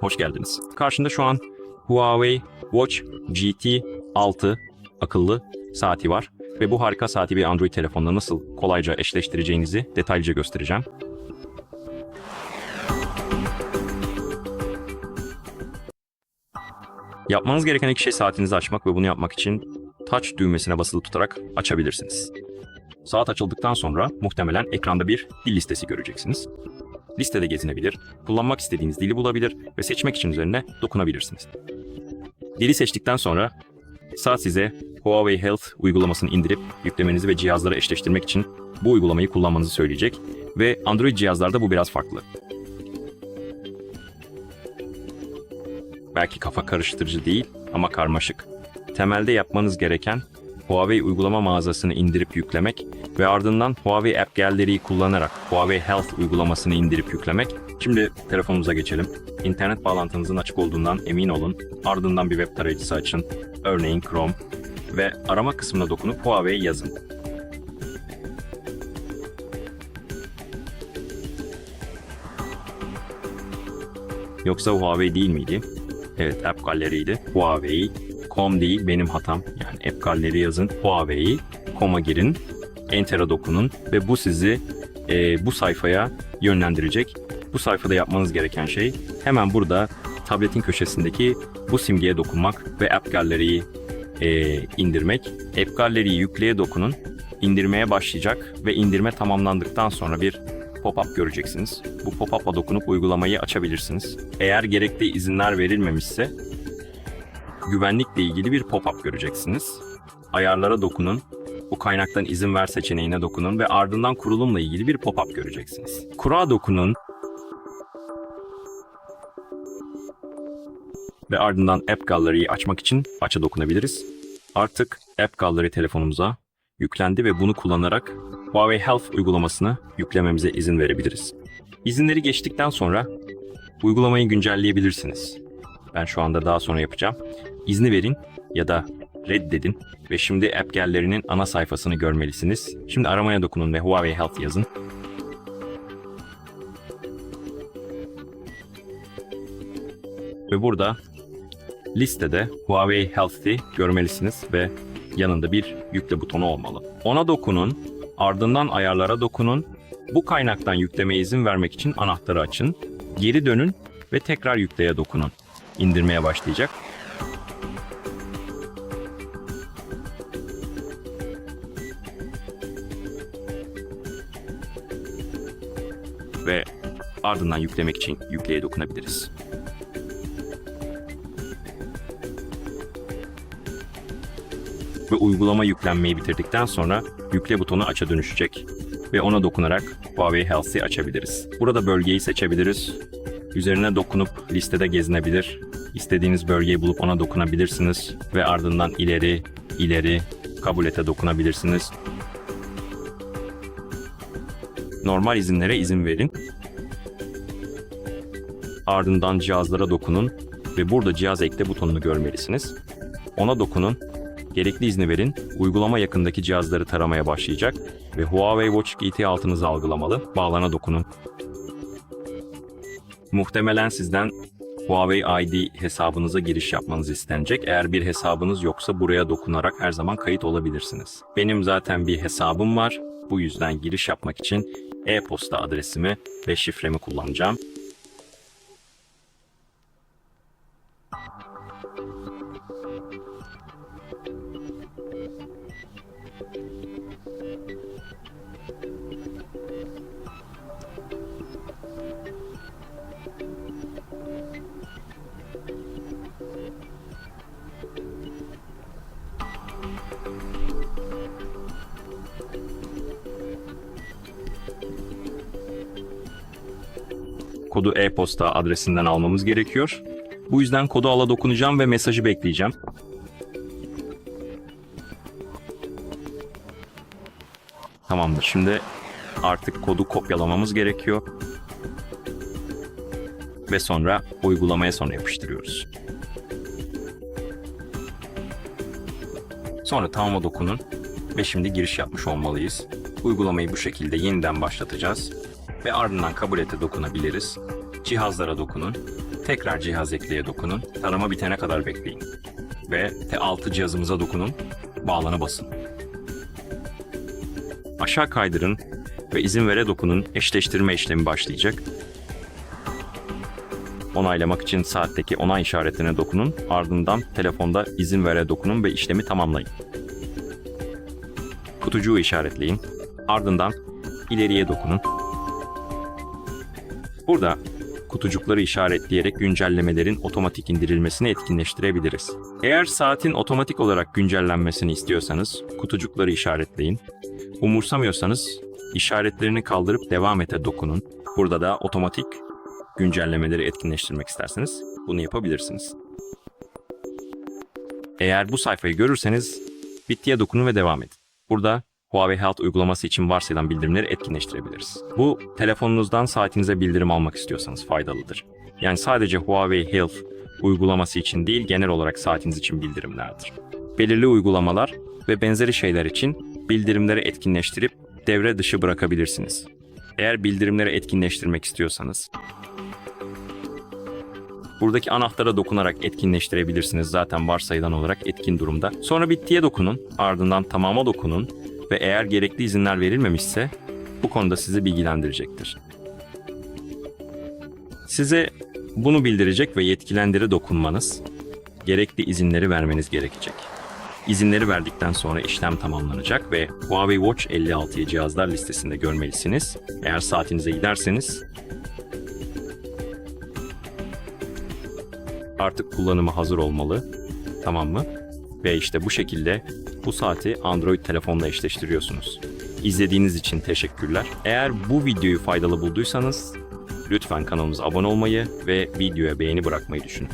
Hoş geldiniz. Karşında şu an Huawei Watch GT 6 akıllı saati var ve bu harika saati bir Android telefonla nasıl kolayca eşleştireceğinizi detaylıca göstereceğim. Yapmanız gereken ilk şey saatinizi açmak ve bunu yapmak için touch düğmesine basılı tutarak açabilirsiniz. Saat açıldıktan sonra muhtemelen ekranda bir dil listesi göreceksiniz. Listede gezinebilir, kullanmak istediğiniz dili bulabilir ve seçmek için üzerine dokunabilirsiniz. Dili seçtikten sonra saat size Huawei Health uygulamasını indirip yüklemenizi ve cihazları eşleştirmek için bu uygulamayı kullanmanızı söyleyecek ve Android cihazlarda bu biraz farklı. Belki kafa karıştırıcı değil ama karmaşık. Temelde yapmanız gereken Huawei uygulama mağazasını indirip yüklemek ve ardından Huawei App Gallery'yi kullanarak Huawei Health uygulamasını indirip yüklemek. Şimdi telefonumuza geçelim. İnternet bağlantınızın açık olduğundan emin olun. Ardından bir web tarayıcısı açın. Örneğin Chrome ve arama kısmına dokunup Huawei yazın. Yoksa Huawei değil miydi? Evet App Gallery'ydi. Huawei. Com değil benim hatam. Yani App yazın. Huawei. Com'a girin. Enter'a dokunun ve bu sizi e, bu sayfaya yönlendirecek. Bu sayfada yapmanız gereken şey hemen burada tabletin köşesindeki bu simgeye dokunmak ve App e, indirmek. App yükleye dokunun. indirmeye başlayacak ve indirme tamamlandıktan sonra bir pop-up göreceksiniz. Bu pop-up'a dokunup uygulamayı açabilirsiniz. Eğer gerekli izinler verilmemişse güvenlikle ilgili bir pop-up göreceksiniz. Ayarlara dokunun. Bu kaynaktan izin ver seçeneğine dokunun ve ardından kurulumla ilgili bir pop-up göreceksiniz. Kura dokunun ve ardından App Gallery'yi açmak için aça dokunabiliriz. Artık App Gallery telefonumuza yüklendi ve bunu kullanarak Huawei Health uygulamasını yüklememize izin verebiliriz. İzinleri geçtikten sonra uygulamayı güncelleyebilirsiniz. Ben şu anda daha sonra yapacağım. İzni verin ya da reddedin ve şimdi App Gallery'nin ana sayfasını görmelisiniz. Şimdi aramaya dokunun ve Huawei Health yazın. Ve burada listede Huawei Health'i görmelisiniz ve yanında bir yükle butonu olmalı. Ona dokunun, ardından ayarlara dokunun. Bu kaynaktan yükleme izin vermek için anahtarı açın. Geri dönün ve tekrar yükleye dokunun. İndirmeye başlayacak. Ve ardından yüklemek için yükleye dokunabiliriz. ve uygulama yüklenmeyi bitirdikten sonra yükle butonu aça dönüşecek ve ona dokunarak Huawei Health'i açabiliriz. Burada bölgeyi seçebiliriz. Üzerine dokunup listede gezinebilir. İstediğiniz bölgeyi bulup ona dokunabilirsiniz ve ardından ileri, ileri, kabul ete dokunabilirsiniz. Normal izinlere izin verin. Ardından cihazlara dokunun ve burada cihaz ekle butonunu görmelisiniz. Ona dokunun Gerekli izni verin, uygulama yakındaki cihazları taramaya başlayacak ve Huawei Watch GT 6'nızı algılamalı, bağlana dokunun. Muhtemelen sizden Huawei ID hesabınıza giriş yapmanız istenecek. Eğer bir hesabınız yoksa buraya dokunarak her zaman kayıt olabilirsiniz. Benim zaten bir hesabım var. Bu yüzden giriş yapmak için e-posta adresimi ve şifremi kullanacağım. Kodu e-posta adresinden almamız gerekiyor. Bu yüzden kodu ala dokunacağım ve mesajı bekleyeceğim. Tamamdır. Şimdi artık kodu kopyalamamız gerekiyor. Ve sonra uygulamaya sonra yapıştırıyoruz. Sonra tamama dokunun ve şimdi giriş yapmış olmalıyız. Uygulamayı bu şekilde yeniden başlatacağız ve ardından kabul ete dokunabiliriz. Cihazlara dokunun. Tekrar cihaz ekleye dokunun. Tarama bitene kadar bekleyin. Ve T6 cihazımıza dokunun. Bağlana basın. Aşağı kaydırın ve izin vere dokunun. Eşleştirme işlemi başlayacak. Onaylamak için saatteki onay işaretine dokunun. Ardından telefonda izin vere dokunun ve işlemi tamamlayın. Kutucuğu işaretleyin. Ardından ileriye dokunun. Burada kutucukları işaretleyerek güncellemelerin otomatik indirilmesini etkinleştirebiliriz. Eğer saatin otomatik olarak güncellenmesini istiyorsanız kutucukları işaretleyin. Umursamıyorsanız işaretlerini kaldırıp devam ete dokunun. Burada da otomatik güncellemeleri etkinleştirmek isterseniz bunu yapabilirsiniz. Eğer bu sayfayı görürseniz bittiye dokunun ve devam edin. Burada Huawei Health uygulaması için varsayılan bildirimleri etkinleştirebiliriz. Bu telefonunuzdan saatinize bildirim almak istiyorsanız faydalıdır. Yani sadece Huawei Health uygulaması için değil genel olarak saatiniz için bildirimlerdir. Belirli uygulamalar ve benzeri şeyler için bildirimleri etkinleştirip devre dışı bırakabilirsiniz. Eğer bildirimleri etkinleştirmek istiyorsanız Buradaki anahtara dokunarak etkinleştirebilirsiniz zaten varsayılan olarak etkin durumda. Sonra bittiye dokunun, ardından tamama dokunun ve eğer gerekli izinler verilmemişse bu konuda sizi bilgilendirecektir. Size bunu bildirecek ve yetkilendire dokunmanız, gerekli izinleri vermeniz gerekecek. İzinleri verdikten sonra işlem tamamlanacak ve Huawei Watch 56'yı cihazlar listesinde görmelisiniz. Eğer saatinize giderseniz artık kullanıma hazır olmalı. Tamam mı? Ve işte bu şekilde bu saati Android telefonla eşleştiriyorsunuz. İzlediğiniz için teşekkürler. Eğer bu videoyu faydalı bulduysanız lütfen kanalımıza abone olmayı ve videoya beğeni bırakmayı düşünün.